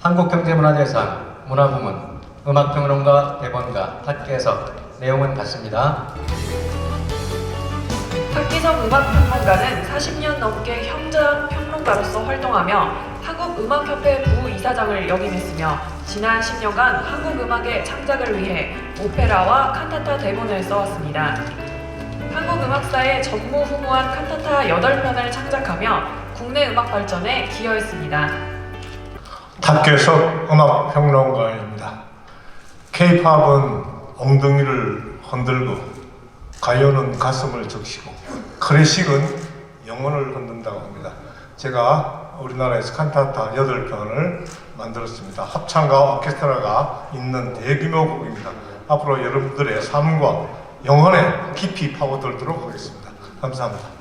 한국경제문화재상 문화부문 음악평론가 대본가 탁계석 내용은 같습니다. 박기성 음악평론가는 40년 넘게 현장 평론가로서 활동하며 한국음악협회 부이사장을 역임했으며 지난 10년간 한국음악의 창작을 위해 오페라와 칸타타 대본을 써왔습니다. 한국음악사의 전무후무한 칸타타 8편을 창작하며 국내 음악 발전에 기여했습니다. 탁계석 음악평론가입니다. K-팝은 엉덩이를 흔들고 가요는 가슴을 적시고 클래식은 영혼을 흔든다고 합니다. 제가 우리나라에서 칸타타 8편을 만들었습니다. 합창과 오케스트라가 있는 대규모 곡입니다. 앞으로 여러분들의 삶과 영혼에 깊이 파고들도록 하겠습니다. 감사합니다.